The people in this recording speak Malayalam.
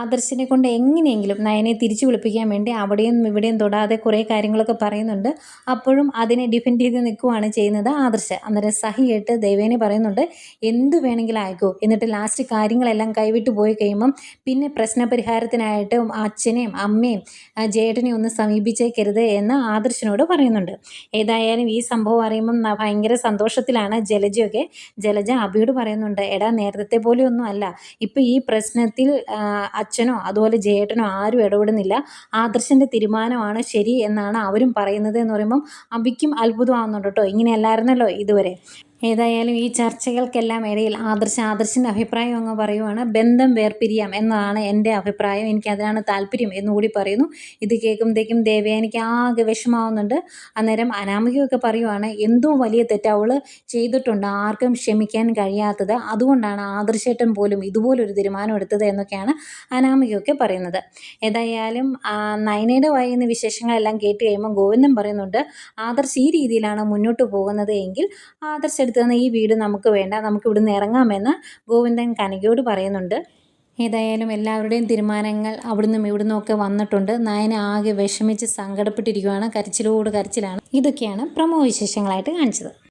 ആദർശിനെ കൊണ്ട് എങ്ങനെയെങ്കിലും നയനെ തിരിച്ചു വിളിപ്പിക്കാൻ വേണ്ടി അവിടെയും ഇവിടെയും തൊടാതെ കുറേ കാര്യങ്ങളൊക്കെ പറയുന്നുണ്ട്. അപ്പോഴും അതിനെ ഡിഫെൻഡ് ചെയ്ത് നിൽക്കുവാണ് ചെയ്യുന്നത് ആദർശ്. അന്നേരം സഹിയായിട്ട് ദേവേനെ പറയുന്നുണ്ട് എന്ത് വേണമെങ്കിലും ആയിക്കോ. എന്നിട്ട് ലാസ്റ്റ് കാര്യങ്ങളെല്ലാം കൈവിട്ട് പോയി കഴിയുമ്പം പിന്നെ പ്രശ്നപരിഹാരത്തിനായിട്ട് അച്ഛനെയും അമ്മയും ജേട്ടനെയും ഒന്ന് സമീപിച്ചേക്കരുത് എന്ന് ആദർശിനോട് പറയുന്നുണ്ട്. ഏതായാലും ഈ സംഭവം അറിയുമ്പം ഭയങ്കര സന്തോഷത്തിലാണ് ജലജയൊക്കെ. ജലജ അബിയോട് പറയുന്നുണ്ട് എടാ നേരത്തെ പോലെയൊന്നും അല്ല. ഇപ്പം ഈ പ്രശ്നത്തിൽ അച്ഛനോ അതുപോലെ ജേട്ടനോ ആരും ഇടപെടുന്നില്ല. ആദർശന്റെ തീരുമാനമാണ് ശരി എന്നാണ് അവരും പറയുന്നത് എന്ന് പറയുമ്പം അബിക്കും അത്ഭുതമാകുന്നുണ്ട് കേട്ടോ. ഇങ്ങനെയല്ലായിരുന്നല്ലോ ഇതുവരെ. ഏതായാലും ഈ ചർച്ചകൾക്കെല്ലാം ഇടയിൽ ആദർശ ആദർശിന്റെ അഭിപ്രായം അങ്ങ് പറയുവാണ്. ബന്ധം വേർപിരിയാം എന്നതാണ് എന്റെ അഭിപ്രായം. എനിക്ക് അതിനാണ് താല്പര്യം എന്നുകൂടി പറയുന്നു. ഇത് കേൾക്കുമ്പോഴത്തേക്കും ദേവയാനിക്ക് ആകെ വിഷമാവുന്നുണ്ട്. അന്നേരം അനാമികയൊക്കെ പറയുവാണ് എന്തോ വലിയ തെറ്റവൾ ചെയ്തിട്ടുണ്ട്. ആർക്കും ക്ഷമിക്കാൻ കഴിയാത്തത്. അതുകൊണ്ടാണ് ആദർശേട്ടൻ പോലും ഇതുപോലൊരു തീരുമാനം എടുത്തത് എന്നൊക്കെയാണ് അനാമികയൊക്കെ പറയുന്നത്. ഏതായാലും നയനയുടെ വായിൽ വിശേഷങ്ങളെല്ലാം കേട്ട് കഴിയുമ്പോൾ ഗോവിന്ദൻ പറയുന്നുണ്ട് ആദർശ് ഈ രീതിയിലാണ് മുന്നോട്ട് പോകുന്നത് എങ്കിൽ ആദർശ് എടുത്തു തന്ന ഈ വീട് നമുക്ക് വേണ്ട നമുക്ക് ഇവിടുന്ന് ഇറങ്ങാമെന്ന് ഗോവിന്ദൻ കനകയോട് പറയുന്നുണ്ട്. ഏതായാലും എല്ലാവരുടെയും തീരുമാനങ്ങൾ അവിടുന്നും ഇവിടുന്നും ഒക്കെ വന്നിട്ടുണ്ട്. നയന ആകെ വിഷമിച്ച് സങ്കടപ്പെട്ടിരിക്കുകയാണ് കരച്ചിലോട് കരച്ചിലാണ്. ഇതൊക്കെയാണ് പ്രമോ വിശേഷങ്ങളായിട്ട് കാണിച്ചത്.